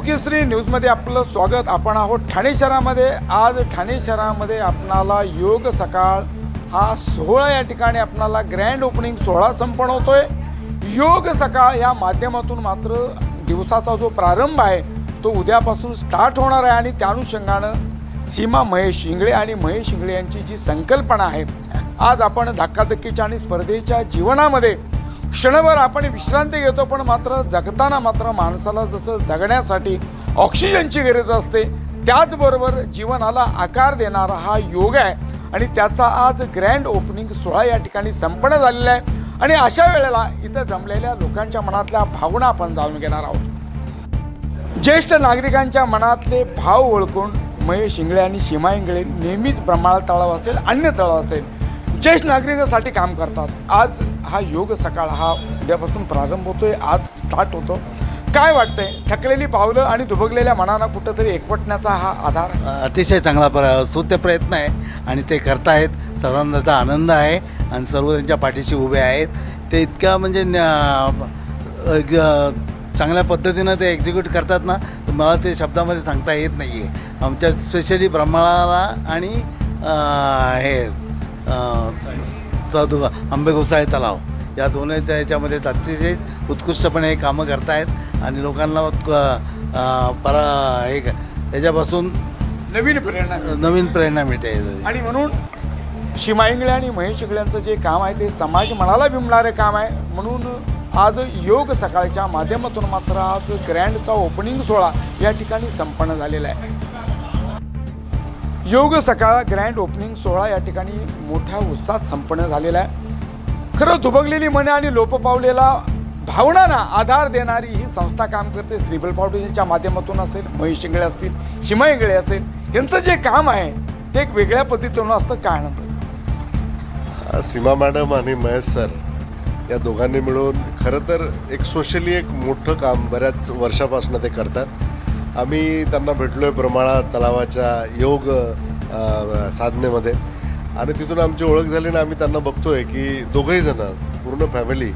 लोककेसरी न्यूजमध्ये आपलं स्वागत. आपण आहोत ठाणे शहरामध्ये. आज ठाणे शहरामध्ये आपणाला योग सकाळ हा सोहळा या ठिकाणी आपणाला ग्रँड ओपनिंग सोहळा संपन्न होतोय. योग सकाळ या माध्यमातून मात्र दिवसाचा जो प्रारंभ आहे तो उद्यापासून स्टार्ट होणार आहे आणि त्या अनुषंगानं सीमा महेश इंगळे आणि महेश इंगळे यांची जी संकल्पना आहे आज आपण धक्काधक्कीच्या आणि स्पर्धेच्या जीवनामध्ये क्षणभर आपण विश्रांती घेतो पण मात्र जगताना मात्र माणसाला जसं जगण्यासाठी ऑक्सिजनची गरज असते त्याचबरोबर जीवनाला आकार देणारा हा योग आहे. आणि त्याचा आज ग्रँड ओपनिंग सोहळा या ठिकाणी संपन्न झालेला आहे. आणि अशा वेळेला इथं जमलेल्या लोकांच्या मनातल्या भावना आपण जाणून घेणार आहोत. ज्येष्ठ नागरिकांच्या मनातले भाव ओळखून महेश इंगळे आणि सीमा इंगळे नेहमीच ब्रह्माळ तळाव असेल अन्य तळाव असेल. ज्येष्ठ नागरिकासाठी काम करतात. आज हा योग सकाळ हा उद्यापासून प्रारंभ होतोय. आज स्टार्ट होतो. काय वाटतंय? थकलेली पावलं आणि दुबगलेल्या मनाला कुठंतरी एकवटण्याचा हा आधार? अतिशय चांगला प्र स्तुत्य प्रयत्न आहे आणि ते करतायत सर्वांना त्याचा आनंद आहे आणि सर्व त्यांच्या पाठीशी उभे आहेत. ते इतक्या म्हणजे चांगल्या पद्धतीनं ते एक्झिक्यूट करतात ना तर मला ते शब्दामध्ये सांगता येत नाही आहे आमच्या स्पेशली ब्रह्मणाला आणि हे अ, साधू आंबे घोसाळे तलाव. या दोन्ही त्याच्यामध्ये अतिशय उत्कृष्टपणे हे कामं करतायत आणि लोकांना परा हे याच्यापासून नवीन प्रेरणा नवीन प्रेरणा मिळते. आणि म्हणून सीमा इंगळे आणि महेश इंगळ्यांचं जे काम आहे ते समाज मनाला बिंबणारे काम आहे. म्हणून आज योग सकाळच्या माध्यमातून मात्र आज ग्रँडचा ओपनिंग सोहळा या ठिकाणी संपन्न झालेला आहे. योग सकाळ ग्रँड ओपनिंग सोहळा या ठिकाणी मोठ्या उत्साहात संपन्न झालेला आहे. खरं दुबगलेली मने आणि लोप पावलेला भावनांना आधार देणारी ही संस्था काम करते. स्त्रीबल फाउंडेशनच्या माध्यमातून असेल महेश इंगळे असतील सीमा इंगळे असेल यांचं जे काम आहे ते एक वेगळ्या पद्धतीनं असतं काय आनंद? सीमा मॅडम आणि महेश सर या दोघांनी मिळून खरं तर एक सोशली एक मोठं काम बऱ्याच वर्षापासून ते करतात. आम्ही त्यांना भेटलो आहे प्रमाणात तलावाच्या योग साधनेमध्ये. आणि तिथून आमची ओळख झाली आणि आम्ही त्यांना बघतो आहे की दोघंहीजणं पूर्ण फॅमिली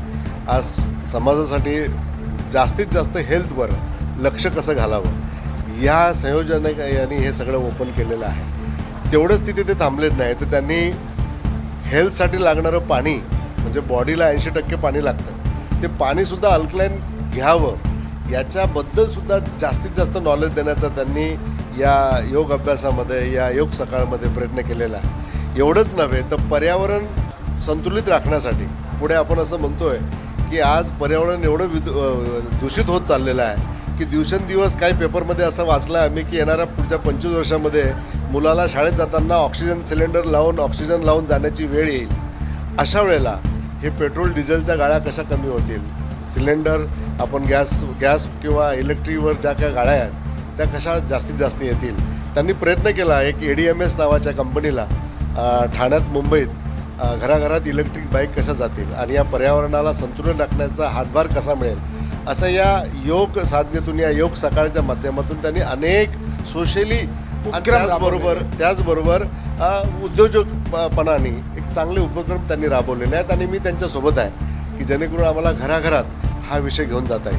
आज समाजासाठी जास्तीत जास्त हेल्थवर लक्ष कसं घालावं? या संयोजने यांनी हे सगळं ओपन केलेलं आहे. तेवढंच तिथे ते थांबलेत नाही तर त्यांनी हेल्थसाठी लागणारं पाणी म्हणजे बॉडीला ऐंशी टक्के पाणी लागतं. ते पाणीसुद्धा अल्कलाईन घ्यावं याच्याबद्दल सुद्धा जास्तीत जास्त नॉलेज देण्याचा त्यांनी या योग अभ्यासामध्ये या योग सकाळमध्ये प्रयत्न केलेला आहे. एवढंच नव्हे तर पर्यावरण संतुलित राखण्यासाठी पुढे आपण असं म्हणतोय की आज पर्यावरण एवढं विद दूषित होत चाललेलं आहे की दिवसेंदिवस काही पेपरमध्ये असं वाचलं आहे आम्ही की येणाऱ्या पुढच्या पंचवीस वर्षामध्ये मुलाला शाळेत जाताना ऑक्सिजन सिलेंडर लावून ऑक्सिजन लावून जाण्याची वेळ येईल. अशा वेळेला हे पेट्रोल डिझेलच्या गाड्या कशा कमी होतील? सिलेंडर आपण गॅस गॅस किंवा इलेक्ट्रिकवर ज्या काय गाड्या आहेत त्या कशा जास्तीत जास्त येतील? त्यांनी प्रयत्न केला. एक ए डी एम एस नावाच्या कंपनीला ठाण्यात मुंबईत घराघरात इलेक्ट्रिक बाईक कशा जातील आणि या पर्यावरणाला संतुलन राखण्याचा हातभार कसा मिळेल? असं या योग साधनेतून या योग सकाळच्या माध्यमातून त्यांनी अनेक सोशली त्याचबरोबर त्याचबरोबर उद्योजकपणाने एक चांगले उपक्रम त्यांनी राबवलेले आहेत आणि मी त्यांच्यासोबत आहे की जेणेकरून आम्हाला घराघरात हा विषय घेऊन जाता आहे.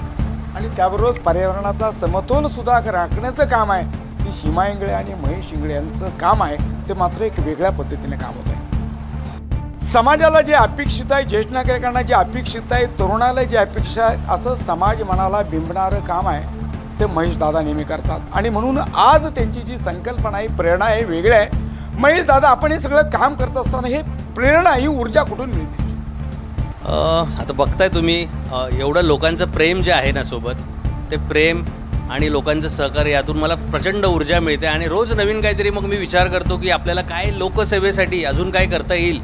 आणि त्याबरोबर पर्यावरणाचा समतोल सुद्धा राखण्याचं काम आहे. ती सीमा इंगळे आणि महेश इंगळे यांचं काम आहे. ते मात्र एक वेगळ्या पद्धतीने काम होत आहे. समाजाला जे अपेक्षित आहे ज्येष्ठ नागरिकांना जे अपेक्षित आहे तरुणाला जे अपेक्षा आहे असं समाज मनाला बिंबणारं काम आहे. ते महेश दादा नेहमी करतात. आणि म्हणून आज त्यांची जी संकल्पना आहे प्रेरणा आहे वेगळी आहे. महेश दादा आपण हे सगळं काम करत असताना हे प्रेरणा ही ऊर्जा कुठून मिळते? आता बघताय तुम्ही एवढं लोकांचं प्रेम जे आहे ना सोबत ते प्रेम आणि लोकांचं सहकार्य यातून मला प्रचंड ऊर्जा मिळते आणि रोज नवीन काहीतरी मग मी विचार करतो की आपल्याला काय लोकसेवेसाठी अजून काय करता येईल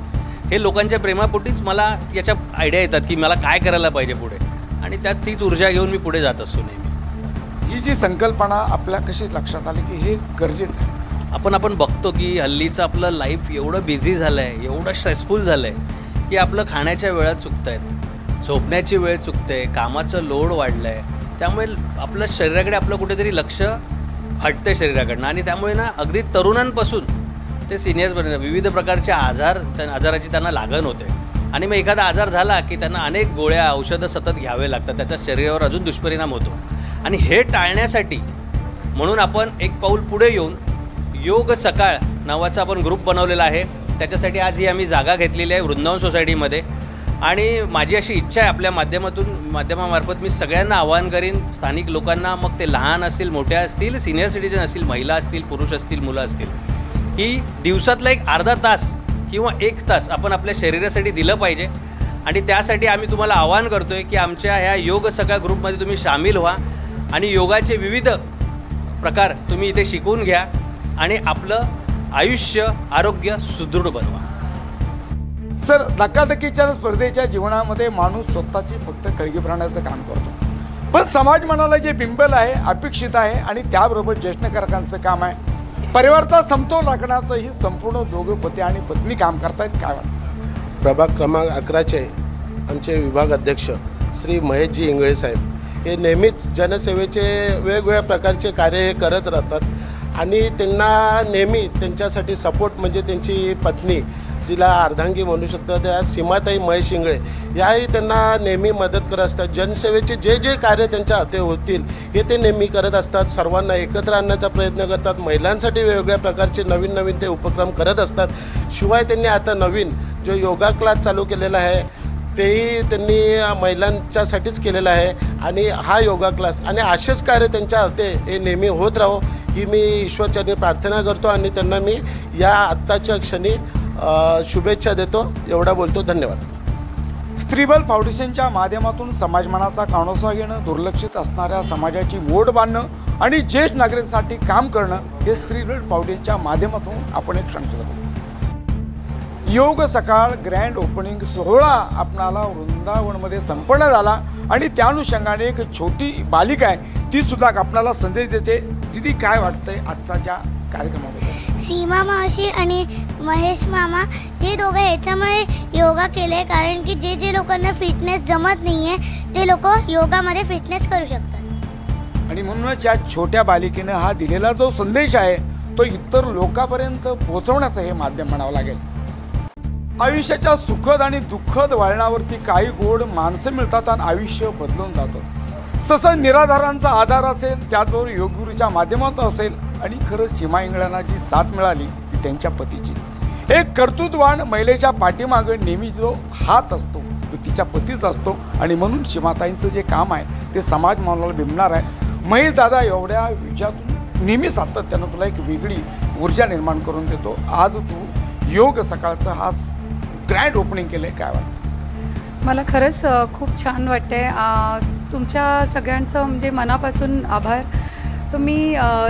हे लोकांच्या प्रेमापोटीच मला याच्या आयडिया येतात की मला काय करायला पाहिजे पुढे. आणि त्यात तीच ऊर्जा घेऊन मी पुढे जात असतो नेहमी. ही जी संकल्पना आपल्या कशी लक्षात आली की हे गरजेचं आहे? आपण आपण बघतो की हल्लीचं आपलं लाईफ एवढं बिझी झालं आहे एवढं स्ट्रेसफुल झालं आहे की आपलं खाण्याच्या वेळा चुकत आहेत झोपण्याची वेळ चुकते कामाचं लोड वाढलं आहे त्यामुळे आपलं शरीराकडे आपलं कुठेतरी लक्ष हटते शरीराकडनं. आणि त्यामुळे ना अगदी तरुणांपासून ते सिनियर्सपर्यंत विविध प्रकारचे आजार त्या आजाराची त्यांना लागण होते. आणि मग एखादा आजार झाला की त्यांना अनेक गोळ्या औषधं सतत घ्यावे लागतात. त्याचा शरीरावर अजून दुष्परिणाम होतो. आणि हे टाळण्यासाठी म्हणून आपण एक पाऊल पुढे येऊन योग सकाळ नावाचा आपण ग्रुप बनवलेला आहे. त्याच्यासाठी आज ही आम्ही जागा घेतलेली आहे वृंदावन सोसायटीमध्ये. आणि माझी अशी इच्छा आहे आपल्या माध्यमातून माध्यमामार्फत मी सगळ्यांना आवाहन करीन स्थानिक लोकांना मग ते लहान असतील मोठ्या असतील सिनियर सिटीजन असतील महिला असतील पुरुष असतील मुलं असतील की दिवसातला एक अर्धा तास किंवा एक तास आपण आपल्या शरीरासाठी दिलं पाहिजे. आणि त्यासाठी आम्ही तुम्हाला आवाहन करतो आहे की आमच्या ह्या योग सगळ्या ग्रुपमध्ये तुम्ही सामील व्हा. आणि योगाचे विविध प्रकार तुम्ही इथे शिकून घ्या. आणि आपलं आयुष्य आरोग्य सुदृढ बनवा. सर धक्काधक्कीच्या स्पर्धेच्या जीवनामध्ये माणूस स्वतःची फक्त कळगी भरण्याचं काम करतो. पण समाज मनाला जे बिंबल आहे अपेक्षित आहे आणि त्याबरोबर ज्येष्ठकारकांचं काम आहे परिवाराचा समतोल राखण्याचं ही संपूर्ण दोघं पती आणि पत्नी काम करतायत काय वाटतं? प्रभाग क्रमांक अकराचे आमचे विभाग अध्यक्ष श्री महेशजी इंगळे साहेब. हे नेहमीच जनसेवेचे वेगवेगळ्या प्रकारचे कार्य हे करत राहतात. आणि त्यांना नेहमी त्यांच्यासाठी सपोर्ट म्हणजे त्यांची पत्नी जिला अर्धांगी म्हणू शकतात त्या सीमाताई महेश इंगळे याही त्यांना नेहमी मदत करत असतात. जनसेवेचे जे जे कार्य त्यांच्या हाते होतील हे ते नेहमी करत असतात. सर्वांना एकत्र आणण्याचा प्रयत्न करतात. महिलांसाठी वेगवेगळ्या प्रकारचे नवीन नवीन ते उपक्रम करत असतात. शिवाय त्यांनी आता नवीन जो योगा क्लास चालू केलेला आहे तेही त्यांनी महिलांच्यासाठीच केलेलं आहे. आणि हा योगा क्लास आणि असेच कार्य त्यांच्या हाते हे नेहमी होत राहो. ही मी ईश्वरचरणी प्रार्थना करतो आणि त्यांना मी या आत्ताच्या क्षणी शुभेच्छा देतो. एवढा बोलतो. धन्यवाद. स्त्रीबल फाउंडेशनच्या माध्यमातून समाजमनाचा कानोसा घेणं दुर्लक्षित असणाऱ्या समाजाची वोट बांधणं आणि ज्येष्ठ नागरिकांसाठी काम करणं हे स्त्रीबल फाउंडेशनच्या माध्यमातून आपण एक क्षण योग सकाळ ग्रँड ओपनिंग सोहळा आपणाला वृंदावनमध्ये संपन्न झाला आणि त्या अनुषंगाने एक छोटी बालिका आहे ती सुद्धा आपणाला संदेश देते. दिदी काय वाटतंय आजच्या कार्यक्रमामध्ये सीमा मावशी आणि महेश मामा हे दोघं ह्याच्यामुळे योगा केले कारण की जे जे लोकांना फिटनेस जमत नाही आहे ते लोक योगामध्ये फिटनेस करू शकतात. आणि म्हणूनच या छोट्या बालिकेनं हा दिलेला जो संदेश आहे तो इतर लोकांपर्यंत पोहोचवण्याचं हे माध्यम म्हणावं लागेल. आयुष्याच्या सुखद आणि दुःखद वळणावरती काही गोड माणसं मिळतात आणि आयुष्य बदलून जातं. ससं निराधारांचा आधार असेल त्याचबरोबर योगगुरूच्या माध्यमातून असेल आणि खरंच सीमा इंगळ्यांना जी साथ मिळाली ती त्यांच्या पतीची. एक कर्तृत्वान महिलेच्या पाठीमागं नेहमी जो हात असतो तो तिच्या पतीच असतो आणि म्हणून शिमाताईंचं जे काम आहे ते समाज मानवाला बिंबणार आहे. महेश दादा एवढ्या विजयातून नेहमी सातत्यानं तुला एक वेगळी ऊर्जा निर्माण करून देतो. आज तू योग सकाळचं हा ग्रँड ओपनिंग केलं आहे काय वाटतं? मला खरंच खूप छान वाटतंय. तुमच्या सगळ्यांचं म्हणजे मनापासून आभार. सो मी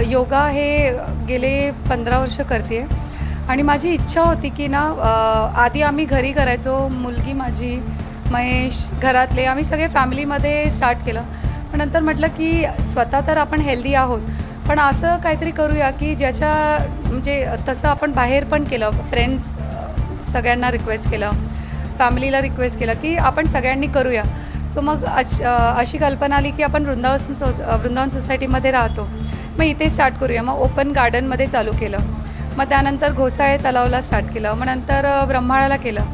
योगा हे गेले पंधरा वर्ष करते. आणि माझी इच्छा होती की ना आधी आम्ही घरी करायचो. मुलगी माझी महेश घरातले आम्ही सगळे फॅमिलीमध्ये स्टार्ट केलं. पण नंतर म्हटलं की स्वतः तर आपण हेल्दी आहोत. पण असं काहीतरी करूया की ज्याच्या म्हणजे तसं आपण बाहेर पण केलं. फ्रेंड्स सगळ्यांना रिक्वेस्ट केलं. फॅमिलीला रिक्वेस्ट केलं की आपण सगळ्यांनी करूया. सो मग अच अशी कल्पना आली की आपण वृंदावन सोस वृंदावन सोसायटीमध्ये राहतो. मग इथे स्टार्ट करूया. मग ओपन गार्डनमध्ये चालू केलं. मग त्यानंतर घोसाळे तलावला स्टार्ट केलं. मग नंतर ब्रह्माळाला केलं.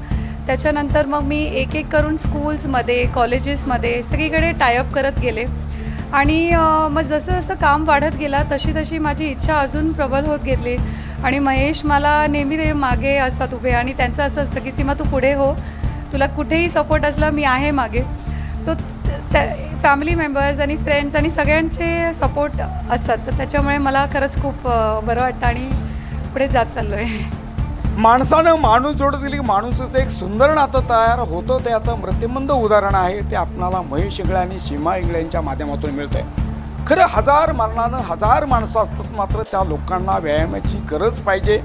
त्याच्यानंतर मग मी एक एक करून स्कूल्समध्ये कॉलेजेसमध्ये सगळीकडे टायअप करत गेले. आणि मग जसं जसं काम वाढत गेला तशी तशी माझी इच्छा अजून प्रबल होत घेतली आणि महेश मला नेहमी ते मागे असतात उभे. आणि त्यांचं असं असतं की सीमा तू पुढे हो. तुला कुठेही सपोर्ट असला मी आहे मागे. सो त्या फॅमिली मेंबर्स आणि फ्रेंड्स आणि सगळ्यांचे सपोर्ट असतात. तर त्याच्यामुळे मला खरंच खूप बरं वाटतं आणि पुढे जात चाललो आहे माणसानं माणूस जोड दिली. माणूसचं एक सुंदर नातं तयार होतं त्याचं. मृत्युमंद उदाहरण आहे. ते आपणाला महेश इंगळे आणि सीमा इंगळे यांच्या माध्यमातून मिळतंय. खरं हजार मरणानं हजार माणसं असतात मात्र त्या लोकांना व्यायामाची गरज पाहिजे.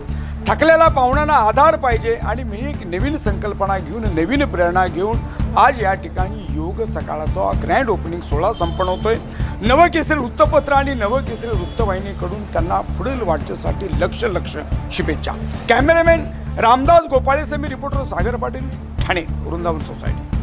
थकलेल्या पाहुण्यांना आधार पाहिजे आणि मी एक नवीन संकल्पना घेऊन नवीन प्रेरणा घेऊन आज या ठिकाणी योग सकाळचा ग्रँड ओपनिंग सोहळा संपन्न होतोय. नवकेसरी वृत्तपत्र आणि नवकेसरी वृत्तवाहिनीकडून त्यांना पुढील वाटचेसाठी लक्ष लक्ष शुभेच्छा. कॅमेरामॅन रामदास गोपाळे मी रिपोर्टर सागर पाटील ठाणे वृंदावन सोसायटी.